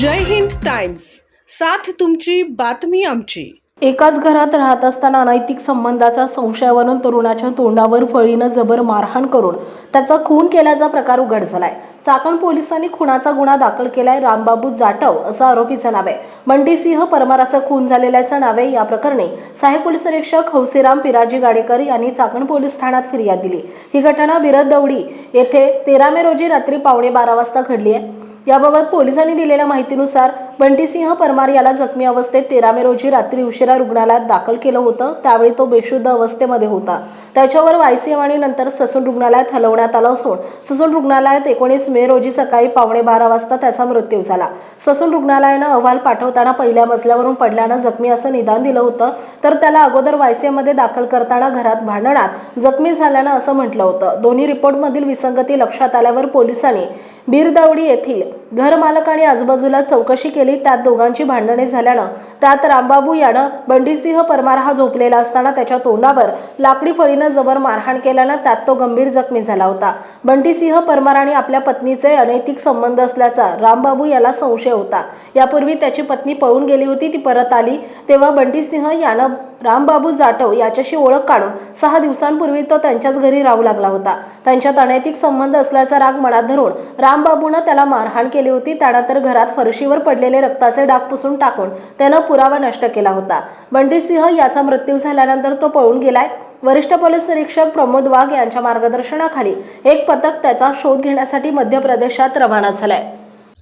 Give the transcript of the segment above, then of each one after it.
जय Hind Times साथ तुमची बातमी आमची. एकाच घरात राहत असताना अनैतिक संबंधाच्या संशयावरून तरुणाच्या तोंडावर फळीनं जबर मारहाण करून त्याचा खून केल्याचा प्रकार उघड झालाय. चाकण पोलिसांनी खुनाचा गुन्हा दाखल केलाय रामबाबू जाटव असं आरोपीचं नाव आहे. मंडीसिंह परमार असं खून झालेल्याचं नाव आहे या प्रकरणी साहेब पोलीस निरीक्षक हौसेराम पिराजी गाडेकर यांनी चाकण पोलीस ठाण्यात फिर्याद दिली. ही घटना बिरद दौडी येथे तेरा मे रोजी रात्री पावणे बारा वाजता घडली आहे. याबाबत पोलिसांनी दिलेल्या माहितीनुसार बंटीसिंह परमार याला जखमी अवस्थेत तेरा मे रोजी रात्री उशिरा रुग्णालयात दाखल केलं होतं. त्यावेळी तो बेशुद्ध अवस्थेमध्ये होता. त्याच्यावर वायसीएम आणि नंतर ससून रुग्णालयात हलवण्यात आलं असून ससून रुग्णालयात एकोणीस मे रोजी सकाळी पावणे बारा वाजता त्याचा मृत्यू झाला. ससून रुग्णालयानं अहवाल पाठवताना पहिल्या मजल्यावरून पडल्यानं जखमी असं निदान दिलं होतं. तर त्याला अगोदर वायसीएममध्ये दाखल करताना घरात भांडणात जखमी झाल्यानं असं म्हटलं होतं. दोन्ही रिपोर्टमधील विसंगती लक्षात आल्यावर पोलिसांनी बीरदावडी येथील घरमालक आणि आजूबाजूला चौकशी केली. त्यात दोघांची भांडणे झाल्यानं त्यात रामबाबू यानं बंडीसिंह परमार हा झोपलेला असताना त्याच्या तोंडावर लाकडी फळीनं जबर मारहाण केल्यानं त्यात तो गंभीर जखमी झाला होता. बंटीसिंह परमार आणि आपल्या पत्नीचे अनैतिक संबंध असल्याचा रामबाबू याला संशय होता. यापूर्वी त्याची पत्नी पळून गेली होती ती परत आली. तेव्हा बंटीसिंह यानं रामबाबू जाटव याच्याशी ओळख काढून सहा दिवसांपूर्वी तो त्यांच्याच घरी राहू लागला होता. त्यांच्यात अनैतिक संबंध असल्याचा राग मनात धरून रामबाबूनं त्याला मारहाण केली होती. त्यानंतर घरात फरशीवर पडलेले रक्ताचे डाग पुसून टाकून त्यानं पुरावा नष्ट केला होता. बंटीसिंह याचा मृत्यू झाल्यानंतर तो पळून गेलाय. वरिष्ठ पोलीस निरीक्षक प्रमोद वाघ यांच्या मार्गदर्शनाखाली एक पथक त्याचा शोध घेण्यासाठी मध्य प्रदेशात रवाना झालंय.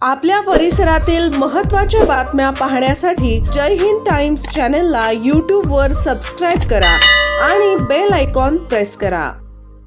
आपल्या परिसरातील महत्त्वाच्या बातम्या पाहण्यासाठी जय हिंद टाइम्स चॅनलला यूट्यूबवर सबस्क्राईब करा आणि बेल आयकॉन प्रेस करा.